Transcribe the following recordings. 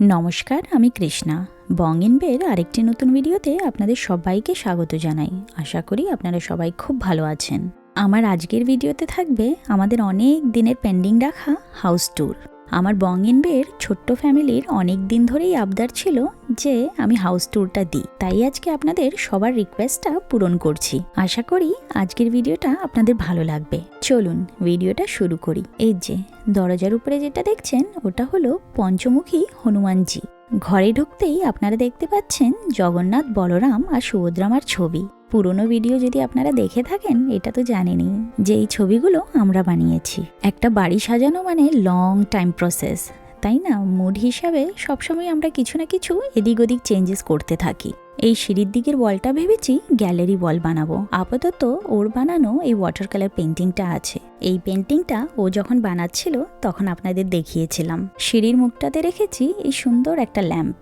নমস্কার, আমি কৃষ্ণা। বং ইন বের আরেকটি নতুন ভিডিওতে আপনাদের সবাইকে স্বাগত জানাই। আশা করি আপনারা সবাই খুব ভালো আছেন। আমার আজকের ভিডিওতে থাকবে আমাদের অনেক দিনের পেন্ডিং রাখা হাউস ট্যুর আমার বঙ্গিনবের ছোট্ট ফ্যামিলির অনেক দিন ধরেই আবদার ছিল যে আমি হাউস ট্যুরটা দিই। তাই আজকে আপনাদের সবার রিকোয়েস্টটা পূরণ করছি। আশা করি আজকের ভিডিওটা আপনাদের ভালো লাগবে। চলুন ভিডিওটা শুরু করি। এই যে, দরজার উপরে যেটা দেখছেন, ওটা হলো পঞ্চমুখী হনুমানজি। ঘরে ঢুকতেই আপনারা দেখতে পাচ্ছেন জগন্নাথ, বলরাম আর সুভদ্রামার ছবি। পুরনো ভিডিও যদি আপনারা দেখে থাকেন, এটা তো জানেনি যে এই ছবিগুলো আমরা বানিয়েছি। একটা বাড়ি সাজানো মানে লং টাইম প্রসেস তাই না? মুড হিসাবে সবসময় আমরা কিছু না কিছু এদিক ওদিক চেঞ্জেস করতে থাকি। এই সিঁড়ির দিকের ওয়ালটা ভেবেছি গ্যালারি ওয়াল বানাবো। আপাতত ওর বানানো এই ওয়াটার কালার পেন্টিংটা আছে। এই পেন্টিংটা ও যখন বানাচ্ছিল তখন আপনাদের দেখিয়েছিলাম। সিঁড়ির মুখটাতে রেখেছি এই সুন্দর একটা ল্যাম্প।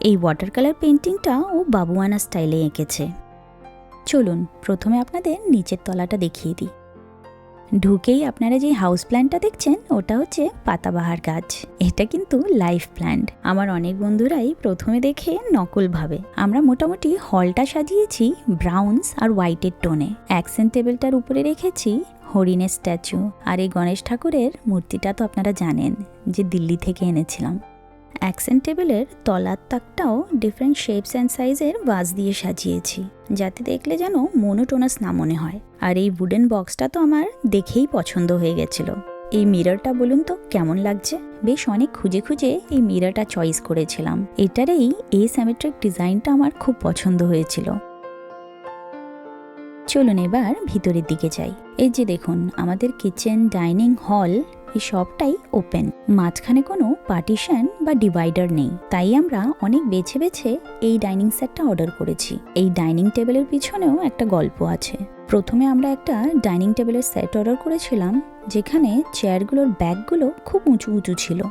এই ওয়াটার কালার পেন্টিংটা ও বাবুয়ানা স্টাইলে এঁকেছে। চলুন, প্রথমে আপনাদের নিচের তলাটা দেখিয়ে দিই। ঢুকেই আপনারা যে হাউস প্ল্যান্টটা দেখছেন, ওটা হচ্ছে পাতাবাহার গাছ। এটা কিন্তু লাইফ প্ল্যান্ট আমার অনেক বন্ধুরাই প্রথমে দেখে নকল ভাবে। আমরা মোটামুটি হলটা সাজিয়েছি ব্রাউনস আর হোয়াইটের টোনে অ্যাকসেন্ট টেবিলটার উপরে রেখেছি হরিণের স্ট্যাচু আর এই গণেশ ঠাকুরের মূর্তিটা তো আপনারা জানেন, যে দিল্লি থেকে এনেছিলাম। অ্যাকসেন্ট টেবিলের তলার তাকটাও ডিফারেন্ট শেপস অ্যান্ড সাইজের বাস দিয়ে সাজিয়েছি, যাতে দেখলে যেন মোনোটোনাস না মনে হয়। আর এই উডেন বক্সটা তো আমার দেখেই পছন্দ হয়ে গেছিল। এই মিররটা বলুন তো, কেমন লাগছে? বেশ অনেক খুঁজে খুঁজে এই মিররটা চয়েস করেছিলাম। এটার এই এ স্যামেট্রিক ডিজাইনটা আমার খুব পছন্দ হয়েছিল। চলুন এবার ভিতরের দিকে যাই। এই যে দেখুন, আমাদের কিচেন ডাইনিং হল এই সবটাই ওপেন মাঝখানে কোনো পার্টিশন বা ডিভাইডার নেই। তাই আমরা অনেক বেছে বেছে এই ডাইনিং সেটটা অর্ডার করেছি। এই ডাইনিং টেবিলের পিছনেও একটা গল্প আছে। প্রথমে আমরা একটা ডাইনিং টেবিলের সেট অর্ডার করেছিলাম, যেখানে চেয়ারগুলোর ব্যাগগুলো খুব উঁচু উঁচু ছিল।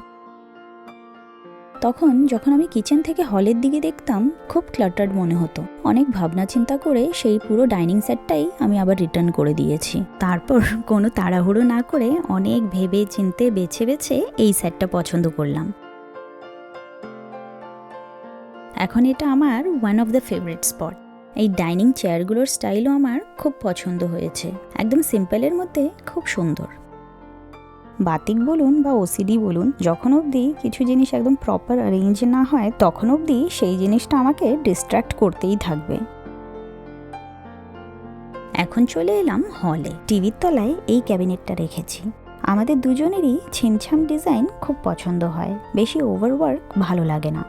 তখন যখন আমি কিচেন থেকে হলের দিকে দেখতাম, খুব ক্লাটার্ড মনে হতো। অনেক ভাবনা চিন্তা করে সেই পুরো ডাইনিং সেটটাই আমি আবার রিটার্ন করে দিয়েছি। তারপর কোনো তাড়াহুড়ো না করে অনেক ভেবে চিনতে বেছে বেছে এই সেটটা পছন্দ করলাম। এখন এটা আমার one of the favourite spot এই ডাইনিং চেয়ারগুলোর স্টাইলও আমার খুব পছন্দ হয়েছে। একদম সিম্পলের মধ্যে খুব সুন্দর। বাতিক বলুন বা ওসিডি বলুন, যখন অবধি কিছু জিনিস একদম প্রপার অ্যারেঞ্জ না হয়, তখন অবধি সেই জিনিসটা আমাকে ডিস্ট্র্যাক্ট করতেই থাকবে। এখন চলে এলাম হলে টিভির তলায় এই ক্যাবিনেটটা রেখেছি। আমাদের দুজনেরই ছিমছাম ডিজাইন খুব পছন্দ হয়। বেশি ওভারওয়ার্ক ভালো লাগে না।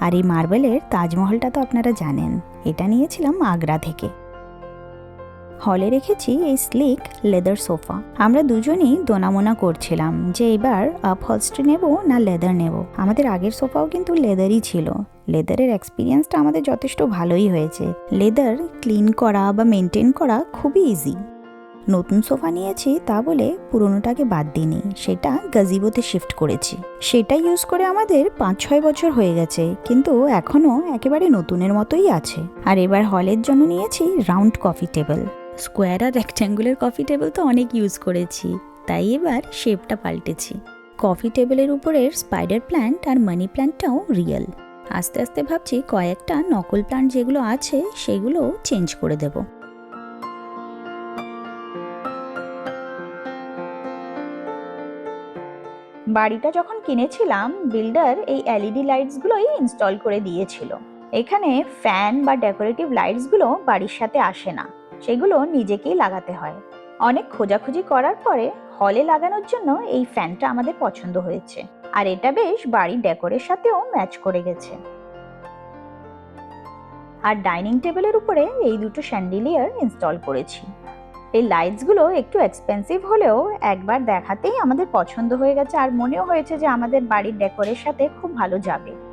আর এই মার্বেলের তাজমহলটা তো আপনারা জানেন। এটা নিয়েছিলাম আগ্রা থেকে। হলে রেখেছি এই স্লিক লেদার সোফা আমরা দুজনই দোনামোনা করছিলাম যে এবার আপ হলস্ট্রি নেব না লেদার নেব। আমাদের আগের সোফাও কিন্তু লেদারই ছিল। লেদারের এক্সপিরিয়েন্সটা আমাদের যথেষ্ট ভালোই হয়েছে। লেদার ক্লিন করা বা মেনটেন করা খুবই ইজি নতুন সোফা নিয়েছি তা বলে পুরনোটাকে বাদ দিইনি। সেটা গাজিবোতে শিফট করেছি। সেটা ইউজ করে আমাদের পাঁচ ছয় বছর হয়ে গেছে, কিন্তু এখনও একেবারে নতুনের মতোই আছে। আর এবার হলের জন্য নিয়েছি রাউন্ড কফি টেবিল স্কোয়ার আর রেক্ট্যাঙ্গুলার কফি টেবিল তো অনেক ইউজ করেছি, তাই এবার শেপটা পাল্টেছি। কফি টেবিলের উপরের স্পাইডার প্ল্যান্ট আর মানি প্ল্যান্টটাও রিয়েল আস্তে আস্তে ভাবছি কয়েকটা নকল প্ল্যান্ট যেগুলো আছে, সেগুলো চেঞ্জ করে দেব। বাড়িটা যখন কিনেছিলাম বিল্ডার এই এলইডি লাইটসগুলোই ইনস্টল করে দিয়েছিল। এখানে ফ্যান বা ডেকোরেটিভ লাইটসগুলো বাড়ির সাথে আসে না। সেগুলো নিজেকেই লাগাতে হয়। অনেক খোঁজাখুঁজি করার পরে হলে লাগানোর জন্য এই ফ্যানটা আমাদের পছন্দ হয়েছে। আর এটা বেশ বাড়ির ডেকোরের সাথেও ম্যাচ করে গেছে। আর ডাইনিং টেবিলের উপরে এই দুটো স্যান্ডিলিয়ার ইনস্টল করেছি। এই লাইটসগুলো একটু এক্সপেন্সিভ হলেও একবার দেখাতেই আমাদের পছন্দ হয়ে গেছে। আর মনেও হয়েছে যে আমাদের বাড়ির ডেকোরের সাথে খুব ভালো যাবে।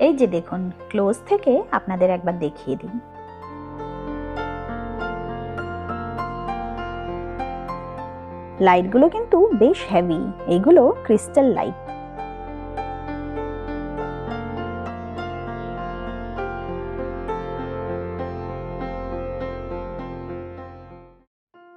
এই যে দেখুন ক্লোজ থেকে আপনাদের একবার দেখিয়ে দিই। লাইটগুলো কিন্তু বেশ হেভি এগুলো ক্রিস্টাল লাইট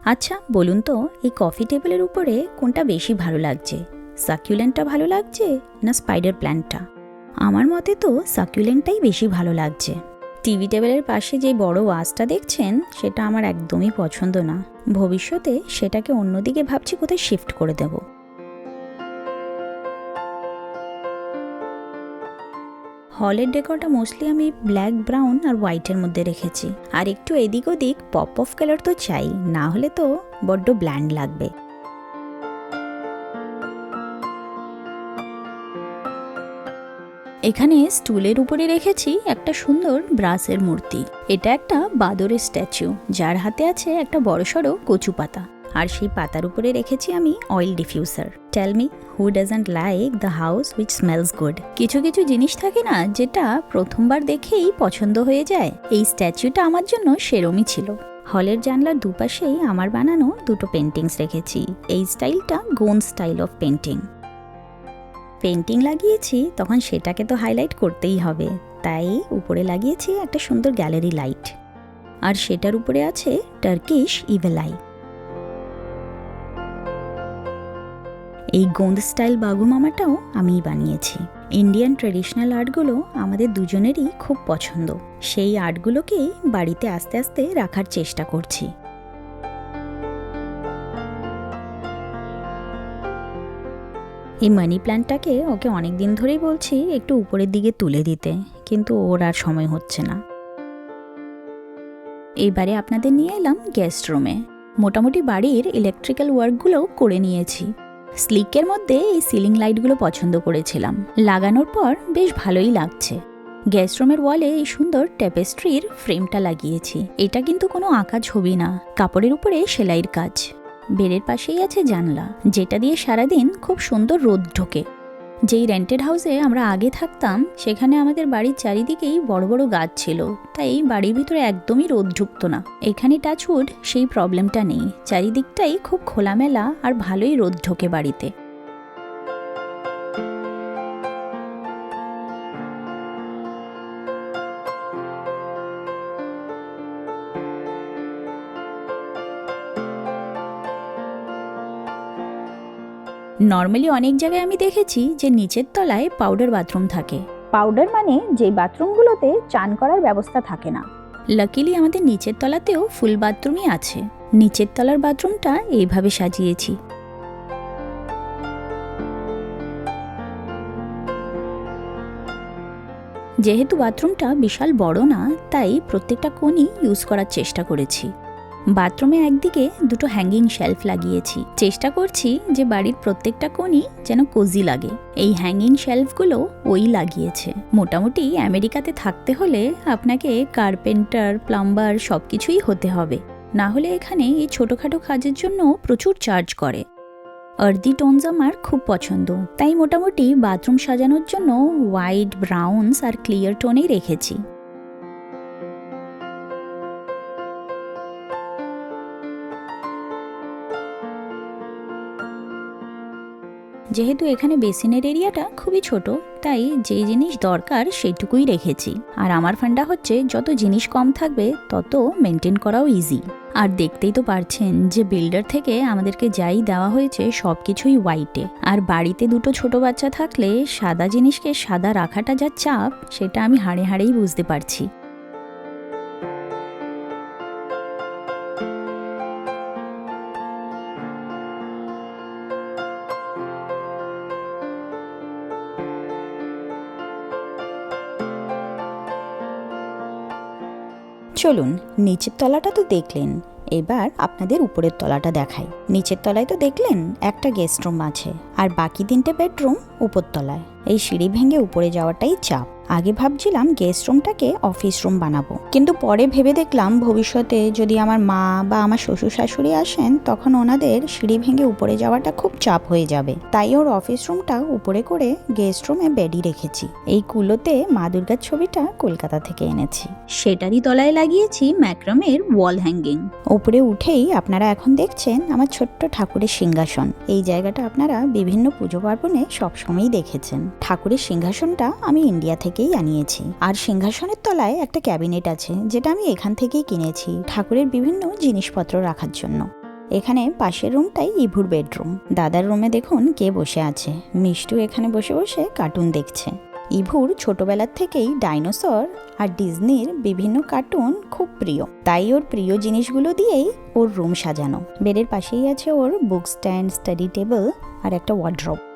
আচ্ছা বলুন তো, এই কফি টেবিলের উপরে কোনটা বেশি ভালো লাগছে? সাকিউলেন্টটা ভালো লাগছে না স্পাইডার প্ল্যান্টটা আমার মতে তো সাকিউলেন্টটাই বেশি ভালো লাগছে। টিভি টেবিলের পাশে যে বড় ওয়াজটা দেখছেন, সেটা আমার একদমই পছন্দ না। ভবিষ্যতে সেটাকে অন্যদিকে ভাবছি কোথায় শিফট করে দেব। হলের ডেকরটা মোস্টলি আমি ব্ল্যাক ব্রাউন আর হোয়াইটের মধ্যে রেখেছি। আর একটু এদিক ওদিক পপ অফ কালার তো চাই, না হলে তো বড্ড ব্ল্যান্ড লাগবে। এখানে স্টুলের উপরে রেখেছি একটা সুন্দর ব্রাসের মূর্তি। এটা একটা বাদরের স্ট্যাচু, যার হাতে আছে একটা বড়সড় কচু পাতা। আর সেই পাতার উপরে রেখেছি আমি oil diffuser. Tell me who doesn't like the house which smells good কিছু কিছু জিনিস থাকে না, যেটা প্রথমবার দেখেই পছন্দ হয়ে যায়। এই স্ট্যাচুটা আমার জন্য সেরমই ছিল। হলের জানলার দুপাশেই আমার বানানো দুটো পেন্টিংস রেখেছি। এই স্টাইলটা gone style of painting painting লাগিয়েছি, তখন সেটাকে তো হাইলাইট করতেই হবে। তাই উপরে লাগিয়েছি একটা সুন্দর গ্যালারি লাইট আর সেটার উপরে আছে টার্কিশ ইভেলাই এই গোন্দ স্টাইল বাগু মামাটাও আমিই বানিয়েছি। ইন্ডিয়ান ট্রেডিশনাল আর্টগুলো আমাদের দুজনেরই খুব পছন্দ। সেই আর্টগুলোকেই বাড়িতে আস্তে আস্তে রাখার চেষ্টা করছি। এই মানি প্ল্যান্টটাকে ওকে অনেক দিন ধরেই বলছি একটু উপরের দিকে তুলে দিতে, কিন্তু ওর আর সময় হচ্ছে না। এইবারে আপনাদের নিয়ে এলাম গেস্ট রুমে মোটামুটি বাড়ির ইলেকট্রিক্যাল ওয়ার্কগুলোও করে নিয়েছি। স্লিকের মধ্যে এই সিলিং লাইটগুলো পছন্দ করেছিলাম। লাগানোর পর বেশ ভালোই লাগছে। গেস্ট রুমের ওয়ালে এই সুন্দর ট্যাপেস্ট্রির ফ্রেমটা লাগিয়েছি। এটা কিন্তু কোনো আঁকা ছবি না। কাপড়ের উপরে সেলাইয়ের কাজ। বেডের পাশেই আছে জানলা, যেটা দিয়ে সারাদিন খুব সুন্দর রোদ ঢোকে। যেই রেন্টেড হাউসে আমরা আগে থাকতাম, সেখানে আমাদের বাড়ির চারিদিকেই বড় বড় গাছ ছিল। তাই বাড়ির ভিতরে একদমই রোদ ঢুকতো না। এখানে টাচউড সেই প্রবলেমটা নেই। চারিদিকটাই খুব খোলামেলা আর ভালোই রোদ ঢোকে বাড়িতে। নর্মালি অনেক জায়গায় আমি দেখেছি যে নিচের তলায় পাউডার বাথরুম থাকে। পাউডার মানে যেই বাথরুমগুলোতে চান করার ব্যবস্থা থাকে না। লাকিলি আমাদের নিচের তলাতেও ফুল বাথরুমই আছে। নিচের তলার বাথরুমটা এইভাবে সাজিয়েছি। যেহেতু বাথরুমটা বিশাল বড় না তাই প্রত্যেকটা কোণই ইউজ করার চেষ্টা করেছি। বাথরুমে একদিকে দুটো হ্যাঙ্গিং শেলফ লাগিয়েছি। চেষ্টা করছি যে বাড়ির প্রত্যেকটা কোণই যেন কোজি লাগে। এই হ্যাঙ্গিং শেলফগুলো ওই লাগিয়েছে। মোটামুটি আমেরিকাতে থাকতে হলে আপনাকে কার্পেন্টার প্লাম্বার সব কিছুই হতে হবে। না হলে এখানে এই ছোটোখাটো কাজের জন্য প্রচুর চার্জ করে। আর্দি টোনস আমার খুব পছন্দ। তাই মোটামুটি বাথরুম সাজানোর জন্য হোয়াইট ব্রাউনস আর ক্লিয়ার টোনেই রেখেছি। যেহেতু এখানে বেসিনের এরিয়াটা খুবই ছোট, তাই যে জিনিস দরকার সেইটুকুই রেখেছি। আর আমার ফান্ডা হচ্ছে যত জিনিস কম থাকবে, তত মেনটেন করাও ইজি। আর দেখতেই তো পারছেন যে বিল্ডার থেকে আমাদেরকে যাই দেওয়া হয়েছে সব কিছুই হোয়াইটে। আর বাড়িতে দুটো ছোট বাচ্চা থাকলে সাদা জিনিসকে সাদা রাখাটা যা চাপ, সেটা আমি হাড়ে হাড়েই বুঝতে পারছি। চলুন, নিচের তলাটা তো দেখলেন। এবার আপনাদের উপরের তলাটা দেখাই। নিচের তলায় তো দেখলেন, একটা গেস্ট রুম আছে। আর বাকি তিনটে বেডরুম উপর তলায়। এই সিঁড়ি ভেঙে উপরে যাওয়াটাই চাপ। আগে ভাবছিলাম গেস্ট রুমটাকে অফিস রুম বানাবো। কিন্তু পরে ভেবে দেখলাম ভবিষ্যতে যদি আমার মা বা আমার শ্বশুর শাশুড়ি আসেন তখন ওনাদের সিঁড়ি ভেঙে উপরে যাওয়াটা খুব চাপ হয়ে যাবে। তাই ওর অফিস রুমটা উপরে করে গেস্ট রুমে বেডই রেখেছি। এই কুলোতে মা দুর্গার ছবিটা কলকাতা থেকে এনেছি। সেটারই তলায় লাগিয়েছি ম্যাক্রামের ওয়াল হ্যাঙ্গিং উপরে উঠেই আপনারা এখন দেখছেন আমার ছোট্ট ঠাকুরের সিংহাসন। এই জায়গাটা আপনারা বিভিন্ন পুজো পার্বণে সবসময়ই দেখেছেন। ঠাকুরের সিংহাসনটা আমি ইন্ডিয়া থেকেই আনিয়েছি। আর সিংহাসনের তলায় একটা ক্যাবিনেট আছে। যেটা আমি এখান থেকেই কিনেছি ঠাকুরের বিভিন্ন জিনিসপত্র রাখার জন্য। এখানে পাশের রুমটাই ইভুর বেডরুম। দাদার রুমে দেখুন কে বসে আছে। মিষ্টু এখানে বসে বসে কার্টুন দেখছে। ইভুর ছোটবেলার থেকেই ডাইনোসর আর ডিজনির বিভিন্ন কার্টুন খুব প্রিয়। তাই ওর প্রিয় জিনিসগুলো দিয়েই ওর রুম সাজানো। বেডের পাশেই আছে ওর বুক স্ট্যান্ড স্টাডি টেবিল আর একটা ওয়ার্ড্রপ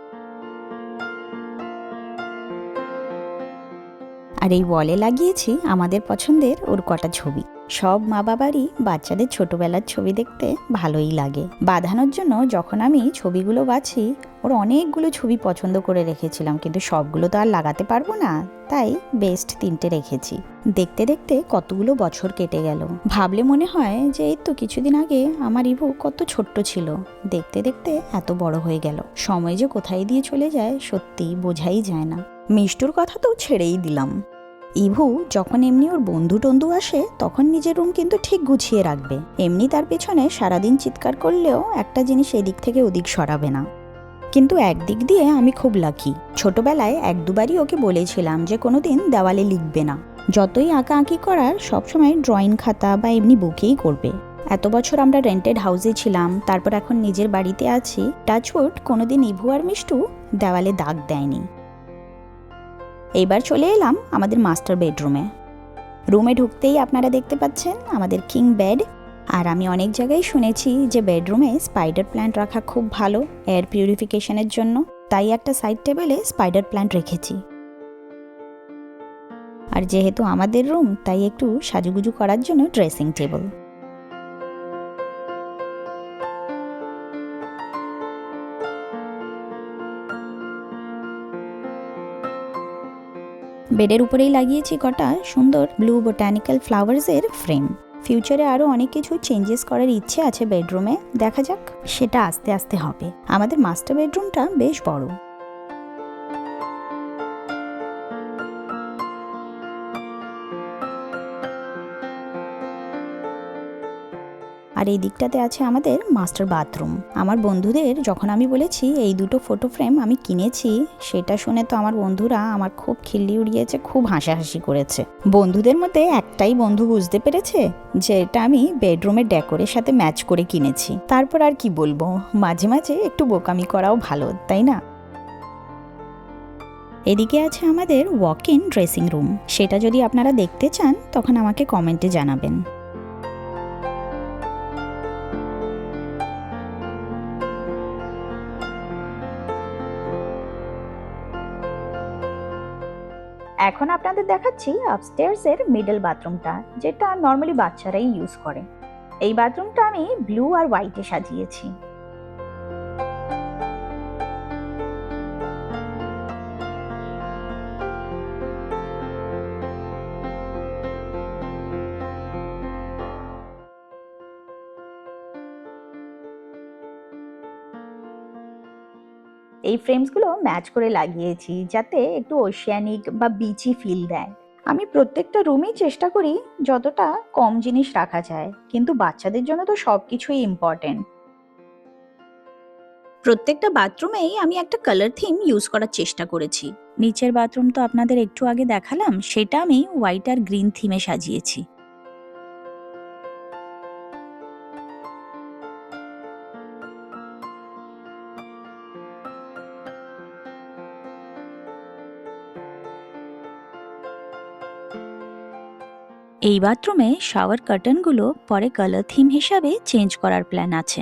আর এই ওয়ালে লাগিয়েছি আমাদের পছন্দের ওর কটা ছবি। সব মা বাবারই বাচ্চাদের ছোটবেলার ছবি দেখতে ভালোই লাগে। বাঁধানোর জন্য যখন আমি ছবিগুলো বাছি, ওর অনেকগুলো ছবি পছন্দ করে রেখেছিলাম, কিন্তু সবগুলো তো আর লাগাতে পারব না, তাই বেস্ট তিনটে রেখেছি। দেখতে দেখতে কতগুলো বছর কেটে গেল। ভাবলে মনে হয় যে এই তো কিছুদিন আগে আমার ইভু কত ছোট্ট ছিল। দেখতে দেখতে এত বড় হয়ে গেল। সময় যে কোথায় দিয়ে চলে যায় সত্যি বোঝাই যায় না। মিষ্টুর কথা তো ছেড়েই দিলাম। ইভু যখন এমনি ওর বন্ধু টন্ধু আসে, তখন নিজের রুম কিন্তু ঠিক গুছিয়ে রাখবে। এমনি তার পেছনে সারাদিন চিৎকার করলেও একটা জিনিস এদিক থেকে ওদিক সরাবে না। কিন্তু একদিক দিয়ে আমি খুব লাকি ছোটবেলায় এক দুবারই ওকে বলেছিলাম যে কোনো দিন দেওয়ালে লিখবে না। যতই আঁকা আঁকি করার, সবসময় ড্রয়িং খাতা বা এমনি বুকেই করবে। এত বছর আমরা রেন্টেড হাউসে ছিলাম, তারপর এখন নিজের বাড়িতে আছি। টাচউড কোনোদিন ইভু আর মিষ্টু দেওয়ালে দাগ দেয়নি। এইবার চলে এলাম আমাদের মাস্টার বেডরুমে। রুমে ঢুকতেই আপনারা দেখতে পাচ্ছেন আমাদের কিং বেড। আর আমি অনেক জায়গায় শুনেছি যে বেডরুমে স্পাইডার প্ল্যান্ট রাখা খুব ভালো এয়ার পিউরিফিকেশনের জন্য। তাই একটা সাইড টেবিলে স্পাইডার প্ল্যান্ট রেখেছি। আর যেহেতু আমাদের রুম, তাই একটু সাজুগুজু করার জন্য ড্রেসিং টেবিল। বেডের উপরেই লাগিয়েছি কটা সুন্দর ব্লু বোটানিক্যাল ফ্লাওয়ার্সের ফ্রেম ফিউচারে আরও অনেক কিছু চেঞ্জেস করার ইচ্ছে আছে বেডরুমে দেখা যাক, সেটা আস্তে আস্তে হবে। আমাদের মাস্টার বেডরুমটা বেশ বড়। আর এই দিকটাতে আছে আমাদের মাস্টার বাথরুম। আমার বন্ধুদের, যখন আমি বলেছি, এই দুটো ফটো ফ্রেম আমি কিনেছি, সেটা শুনে তো আমার বন্ধুরা আমার খুব খিল্লি উড়িয়েছে, খুব হাসাহাসি করেছে। বন্ধুদের মধ্যে একটাই বন্ধু বুঝতে পেরেছে যে এটা আমি বেডরুমের ডেকোরের সাথে ম্যাচ করে কিনেছি। তারপর আর কি বলব? মাঝে মাঝে একটু বোকামি করাও ভালো, তাই না? এদিকে আছে আমাদের ওয়াক ইন ড্রেসিং রুম সেটা যদি আপনারা দেখতে চান, তখন আমাকে কমেন্টে জানাবেন। এখন আপনাদের দেখাচ্ছি আপস্টেয়ার্স এর মিডল বাথরুমটা যেটা নর্মালি বাচ্চারাই ইউজ করে। এই বাথরুমটা আমি ব্লু আর হোয়াইটে সাজিয়েছি। এই ফ্রেমসগুলো ম্যাচ করে লাগিয়েছি যাতে একটু ওশিয়ানিক বা বিচি ফিল দেয়। আমি প্রত্যেকটা রুমেই চেষ্টা করি যতটা কম জিনিস রাখা যায়, কিন্তু বাচ্চাদের জন্য তো সব কিছুই ইম্পর্টেন্ট প্রত্যেকটা বাথরুমেই আমি একটা কালার থিম ইউজ করার চেষ্টা করেছি। নিচের বাথরুম তো আপনাদের একটু আগে দেখালাম, সেটা আমি হোয়াইট আর গ্রিন থিমে সাজিয়েছি। এই বাথরুমে শাওয়ার কার্টেনগুলো পরে কালার থিম হিসাবে চেঞ্জ করার প্ল্যান আছে।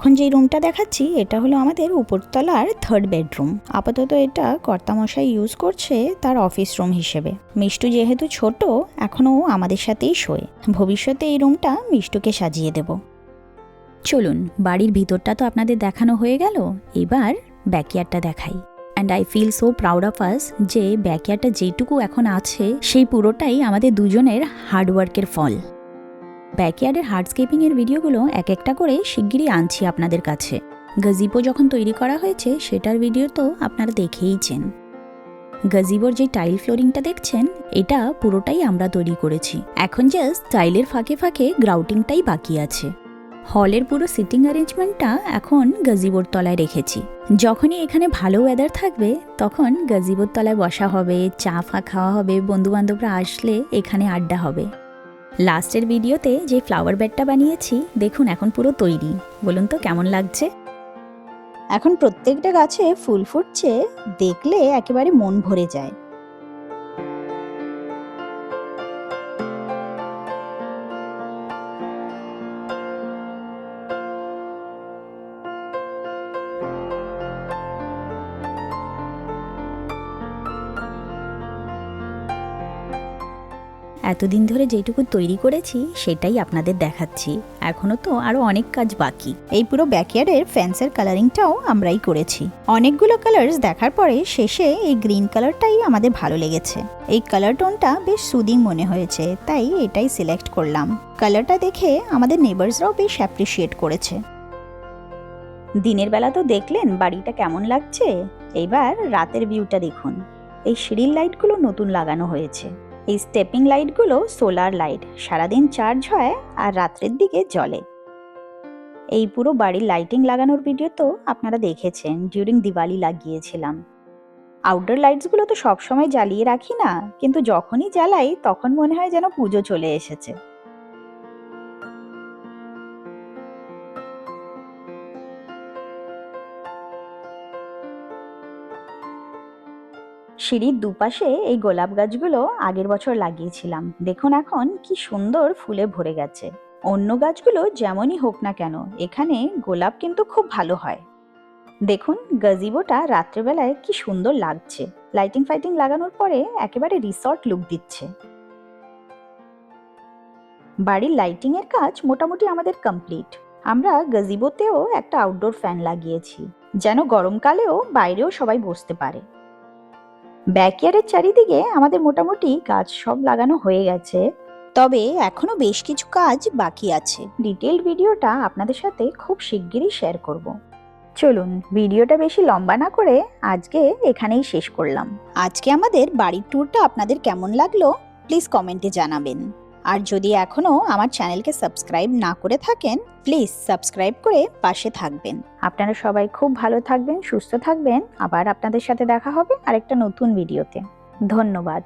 এখন যেই রুমটা দেখাচ্ছি, এটা হলো আমাদের উপরতলার থার্ড বেডরুম আপাতত এটা কর্তামশাই ইউজ করছে তার অফিস রুম হিসেবে। মিষ্টু যেহেতু ছোট, এখনও আমাদের সাথেই শোয়। ভবিষ্যতে এই রুমটা মিষ্টুকে সাজিয়ে দেব। চলুন, বাড়ির ভিতরটা তো আপনাদের দেখানো হয়ে গেল, এবার ব্যাকয়ার্ডটা দেখাই। And I feel so proud of us যে ব্যাকয়ার্ডটা যেটুকু এখন আছে, সেই পুরোটাই আমাদের দুজনের হার্ডওয়ার্কের ফল। ব্যাকইয়ার্ডের হার্ডস্কেপিংয়ের ভিডিওগুলো এক একটা করে শিগগিরই আনছি আপনাদের কাছে। গাজিপো যখন তৈরি করা হয়েছে, সেটার ভিডিও তো আপনারা দেখেইছেন গাজিবোর যে টাইল ফ্লোরিংটা দেখছেন, এটা পুরোটাই আমরা তৈরি করেছি। এখন জাস্ট টাইলের ফাঁকে ফাঁকে গ্রাউটিংটাই বাকি আছে। হলের পুরো সিটিং অ্যারেঞ্জমেন্টটা এখন গাজিবোর তলায় রেখেছি। যখনই এখানে ভালো ওয়েদার থাকবে, তখন গাজিবোর তলায় বসা হবে চা ফা খাওয়া হবে, বন্ধুবান্ধবরা আসলে এখানে আড্ডা হবে। লাস্টের ভিডিওতে যে ফ্লাওয়ার বেডটা বানিয়েছি, দেখুন এখন পুরো তৈরি। বলুন তো কেমন লাগছে? এখন প্রত্যেকটা গাছে ফুল ফুটছে, দেখলে একেবারে মন ভরে যায়। এতদিন ধরে যেটুকু তৈরি করেছি, সেটাই আপনাদের দেখাচ্ছি। এখনও তো আরও অনেক কাজ বাকি। এই পুরো ব্যাকইয়ার্ডের ফ্যান্সের কালারিংটাও আমরাই করেছি। অনেকগুলো কালার্স দেখার পরে শেষে এই গ্রিন কালারটাই আমাদের ভালো লেগেছে। এই কালার টোনটা বেশ সুদিং মনে হয়েছে, তাই এটাই সিলেক্ট করলাম। কালারটা দেখে আমাদের নেবার্সরাও বেশ অ্যাপ্রিসিয়েট করেছে। দিনের বেলা তো দেখলেন বাড়িটা কেমন লাগছে? এইবার রাতের ভিউটা দেখুন। এই সিঁড়ির লাইটগুলো নতুন লাগানো হয়েছে। এই স্টেপিং লাইটগুলো সোলার লাইট সারাদিন চার্জ হয় আর রাত্রের দিকে জ্বলে। এই পুরো বাড়ির লাইটিং লাগানোর ভিডিও তো আপনারা দেখেছেন ডিউরিং দিওয়ালি লাগিয়েছিলাম। আউটডোর লাইটসগুলো তো সবসময় জ্বালিয়ে রাখি না, কিন্তু যখনই জ্বালাই তখন মনে হয় যেন পুজো চলে এসেছে। সিঁড়ির দুপাশে এই গোলাপ গাছগুলো আগের বছর লাগিয়েছিলাম। দেখুন এখন কি সুন্দর ফুলে ভরে গেছে। অন্য গাছগুলো যেমনই হোক না কেন, এখানে গোলাপ কিন্তু খুব ভালো হয়। দেখুন গাজিবোটা রাত্রেবেলায় কি সুন্দর লাগছে। লাইটিং ফাইটিং লাগানোর পরে একেবারে রিসর্ট লুক দিচ্ছে। বাড়ির লাইটিং এর কাজ মোটামুটি আমাদের কমপ্লিট। আমরা গাজিবোতেও একটা আউটডোর ফ্যান লাগিয়েছি। যেন গরমকালেও বাইরেও সবাই বসতে পারে। ব্যাকইয়ার্ডের চারিদিকে আমাদের মোটামুটি গাছ সব লাগানো হয়ে গেছে। তবে এখনও বেশ কিছু কাজ বাকি আছে। ডিটেল ভিডিওটা আপনাদের সাথে খুব শিগগিরই শেয়ার করব। চলুন, ভিডিওটা বেশি লম্বা না করে আজকে এখানেই শেষ করলাম। আজকে আমাদের বাড়ির ট্যুরটা আপনাদের কেমন লাগল প্লিজ কমেন্টে জানাবেন। আর যদি এখনও আমার চ্যানেলকে সাবস্ক্রাইব না করে থাকেন, প্লিজ সাবস্ক্রাইব করে পাশে থাকবেন। আপনারা সবাই খুব ভালো থাকবেন, সুস্থ থাকবেন। আবার আপনাদের সাথে দেখা হবে আরেকটা নতুন ভিডিওতে। ধন্যবাদ।